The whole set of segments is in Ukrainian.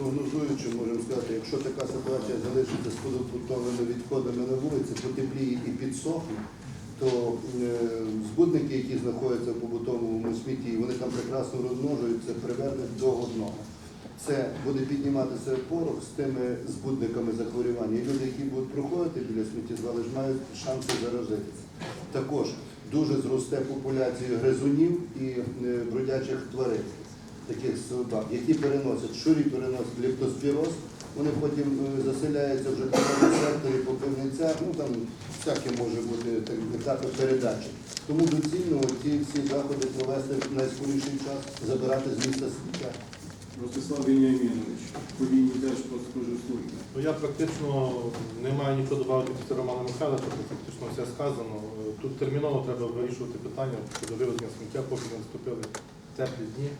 прогнозуючи, можемо сказати, якщо така ситуація залишиться з побутовими відходами на вулиці, потепліє і підсохне, то е, збудники, які знаходяться в побутовому смітті, вони там прекрасно розмножуються, приверне до одного. Це буде підніматися порох з тими збудниками захворювання. І люди, які будуть проходити біля сміттєзвалищ, мають шанси заразитися. Також дуже зросте популяція гризунів і е, бродячих тварин, таких собак, які переносять, шурі переносять лептоспіроз, вони потім е, заселяються вже в секторі покривниця, ну там всяке може бути так, етапи передачі. Тому доцільно ці всі заходи провести в найскоріший час, забирати з міста сміття. Ростислав Веніамінович, по лінії Держпродспоживслужби. Ну, Я практично не маю нічого додати після Романа Михайловича, бо фактично все сказано. Тут терміново треба вирішувати питання щодо вивезення сміття, поки не наступили теплі дні.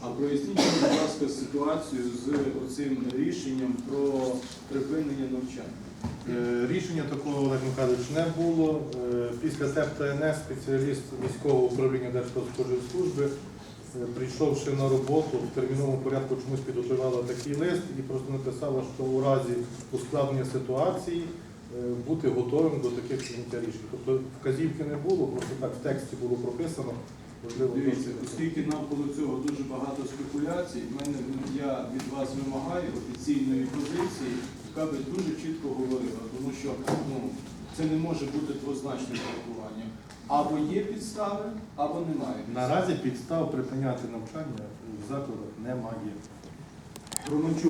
А проясніть, будь ласка, ситуацію з оцим рішенням про припинення навчання. Е, Рішення такого Олег Михайлович не було. Е, Після ТЕП ТНС спеціаліст міського управління Держпродспоживслужби, е, прийшовши на роботу, в терміновому порядку чомусь підготувала такий лист і просто написала, що у разі ускладнення ситуації бути готовим до таких прийняття рішень. Тобто вказівки не було, просто так в тексті було прописано. Дивіться, оскільки навколо цього дуже багато спекуляцій, мене я від вас вимагаю офіційної позиції, яка би дуже чітко говорила, тому що ну, це не може бути двозначне спілкування. Або є підстави, або немає. підстав. Наразі підстав припиняти навчання в закладах немає. Романчук